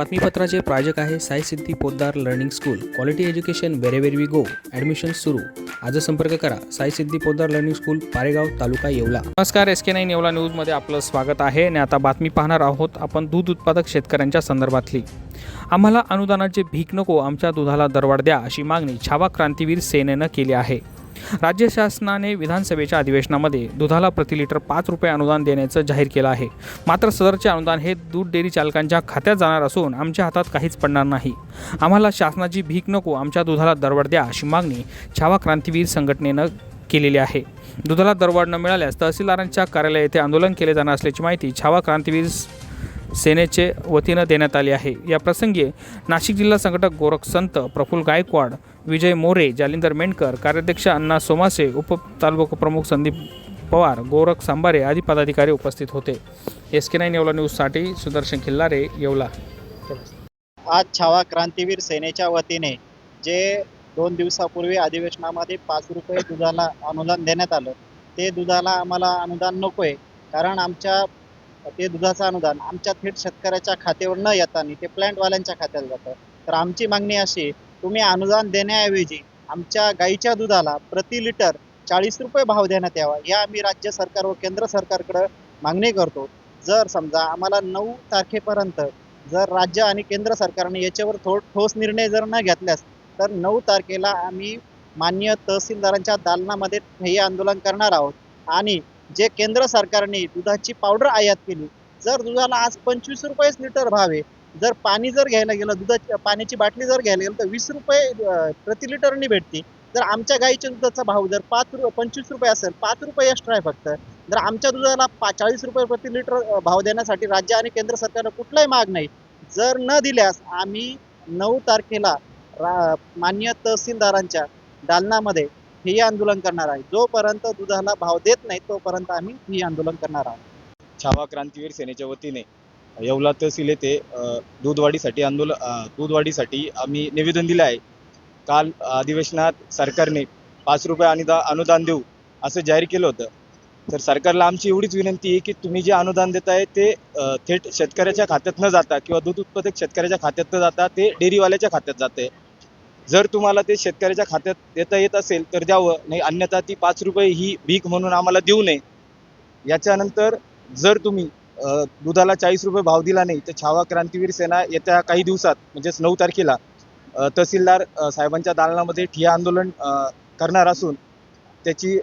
बातमीपत्राचे प्रायोजक आहे Sai Siddhi Poddar learning school. Quality education wherever we go admission सुरू. आज संपर्क करा. Sai Siddhi Poddar learning school Paregaon taluka Yeola. नमस्कार एस के नाईन येवला न्यूजमध्ये आपलं स्वागत आहे. आणि आता बातमी पाहणार आहोत आपण दूध उत्पादक शेतकऱ्यांच्या संदर्भातली. आम्हाला अनुदानाचे भीक नको आमच्या दुधाला दरवाढ द्या अशी मागणी छावा क्रांतीवीर सेनेनं केली आहे. राज्य शासनाने विधानसभेच्या अधिवेशनामध्ये दुधाला प्रति लिटर पाच रुपये अनुदान देण्याचं जाहीर केलं आहे. मात्र सदरचे अनुदान हे दूध डेअरी चालकांच्या खात्यात जाणार असून आमच्या हातात काहीच पडणार नाही. आम्हाला शासनाची भीक नको आमच्या दुधाला दरवाढ द्या अशी मागणी छावा क्रांतीवीर संघटनेनं केलेली आहे. दुधाला दरवाढ न मिळाल्यास तहसीलदारांच्या कार्यालय येथे आंदोलन केले जाणार असल्याची माहिती छावा क्रांतीवीर सेनेचे वतीनं देण्यात आली आहे. या प्रसंगी नाशिक जिल्हा संघटक गोरख संत प्रफुल्ल गायकवाड विजय मोरे जालिंदर मेंढकर कार्याध्यक्ष अण्णा सोमासे उपतालुका प्रमुख संदीप पवार गोरख सांबारे आदी पदाधिकारी उपस्थित होते. एस के नाईन येवला न्यूजसाठी सुदर्शन खिल्लारे येवला. आज छावा क्रांतीवीर सेनेच्या वतीने जे दोन दिवसापूर्वी अधिवेशनामध्ये पाच रुपये दुधाला अनुदान देण्यात आलं ते दुधाला आम्हाला अनुदान नको आहे कारण आमच्या ते दुधाचं अनुदान आमच्या थेट शेतकऱ्याच्या खात्यावर न येताना ते प्लॅन्टवाल्यांच्या खात्यात जातं. तर आमची मागणी अशी तुम्ही अनुदान देण्याऐवजी आमच्या गाईच्या दुधाला प्रति लिटर चाळीस रुपये भाव देण्यात यावा या आम्ही राज्य सरकार व केंद्र सरकारकडं मागणी करतो. जर समजा आम्हाला नऊ तारखेपर्यंत जर राज्य आणि केंद्र सरकारने याच्यावर थो ठोस निर्णय जर न घेतल्यास तर नऊ तारखेला आम्ही मान्य तहसीलदारांच्या दालनामध्ये हे आंदोलन करणार आहोत. आणि जे केंद्र सरकारने दुधाची पावडर आयात केली जर दुधाला आज पंचवीस रुपयेच लिटर भाव आहे जर पाणी जर घ्यायला गेलं दुधाची पाण्याची बाटली जर घ्यायला गेलं तर वीस रुपये प्रति लिटरनी भेटते. जर आमच्या गाईच्या दुधाचा भाव जर पाच रु पंचवीस रुपये असेल पाच रुपये एक्स्ट्रा आहे फक्त. जर आमच्या दुधाला पा चाळीस रुपये प्रति लिटर भाव देण्यासाठी राज्य आणि केंद्र सरकारला कुठलाही माग नाही. जर न दिल्यास आम्ही नऊ तारखेला रा मान्य तहसीलदारांच्या दालनामध्ये हे आंदोलन करणार आहे. जोपर्यंत दुधाला भाव देत नाही तोपर्यंत आम्ही हे आंदोलन करणार आहोत. छावा क्रांतीवीर सेनेच्या वतीने येवला तहसील येथे दूधवाढीसाठी आंदोलन दूधवाढीसाठी आम्ही निवेदन दिले आहे. काल अधिवेशनात सरकारने पाच रुपये अनुदा अनुदान देऊ असं जाहीर केलं होतं. तर सरकारला आमची एवढीच विनंती आहे की तुम्ही जे अनुदान देताय ते थेट शेतकऱ्याच्या खात्यात न जाता किंवा दूध उत्पादक शेतकऱ्याच्या खात्यात न जाता ते डेअरीवाल्याच्या खात्यात जाते जर तुम्हाला ते शेतकऱ्याच्या खात्यात देता येत असेल तर द्यावं. नाही अन्यथा ती पाच रुपये ही भीक म्हणून आम्हाला देऊ नये. याच्यानंतर जर तुम्ही दुधाला चाळीस रुपये भाव दिला नाही तर छावा क्रांतीवीर सेना येत्या काही दिवसात म्हणजेच नऊ तारखेला तहसीलदार साहेबांच्या दालनामध्ये ठिया आंदोलन करणार असून त्याची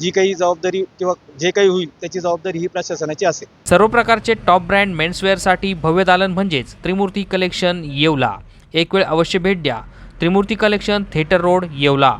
जी काही जबाबदारी किंवा जे काही होईल त्याची जबाबदारी ही प्रशासनाची असेल. सर्व प्रकारचे टॉप ब्रँड मेन्सवेअरसाठी भव्य दालन म्हणजेच त्रिमूर्ती कलेक्शन येवला. एक वेळ अवश्य भेट द्या. Trimurti collection theatre road Yeola.